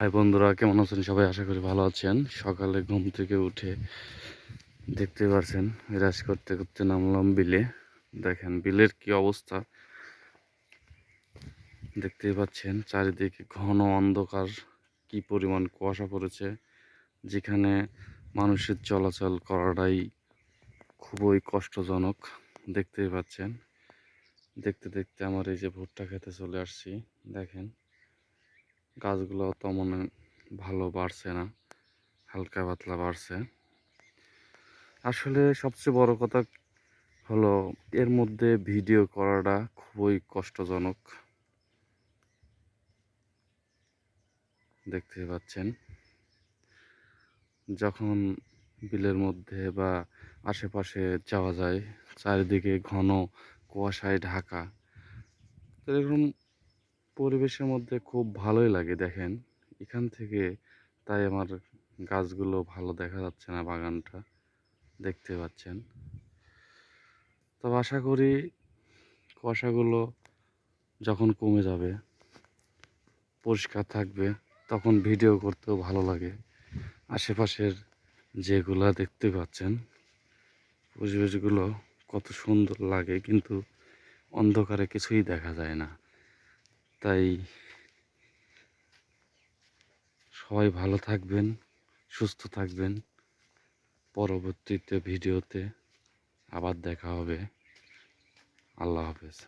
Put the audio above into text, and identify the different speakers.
Speaker 1: High বন্ধুরা, কেমন আছেন? সবাই আশা করি ভালো আছেন। সকালে ঘুম থেকে উঠে দেখতে পারছেন বিরাজ করতে করতে নামলাম বিলে। দেখেন, বিলের কি অবস্থা? দেখতেই পাচ্ছেন, চারিদিকে ঘন অন্ধকার, কি পরিমাণ কুয়াশা পড়েছে। যেখানে মানুষের চলাচল করাটাই খুবই কষ্টজনক, দেখতেই পাচ্ছেন। দেখতে দেখতে আমার এই যে ভুট্টা খেতে চলে আসছি, দেখেন। গাছগুলো তেমন ভালো বাড়ছে না, হালকা পাতলা বাড়ছে। আসলে সবচেয়ে বড় কথা হলো এর মধ্যে ভিডিও করাটা খুবই কষ্টজনক। দেখতে পাচ্ছেন, যখন বিলের মধ্যে বা আশেপাশে যাওয়া যায়, চারিদিকে ঘন কুয়াশায় ঢাকা এরকম পরিবেশের মধ্যে খুব ভালোই লাগে দেখেন। এখান থেকে তাই আমার গাছগুলো ভালো দেখা যাচ্ছে না বাগানটা, দেখতে পাচ্ছেন। তবে আশা করি কুয়াশাগুলো যখন কমে যাবে, পরিষ্কার থাকবে, তখন ভিডিও করতেও ভালো লাগে। আশেপাশের যেগুলা দেখতে পাচ্ছেন, পরিবেশগুলো কত সুন্দর লাগে, কিন্তু অন্ধকারে কিছুই দেখা যায় না। তাই সবাই ভালো থাকবেন সুস্থ থাকবেন। পরবর্তীতে ভিডিওতে আবার দেখা হবে। আল্লাহ হাফেজ।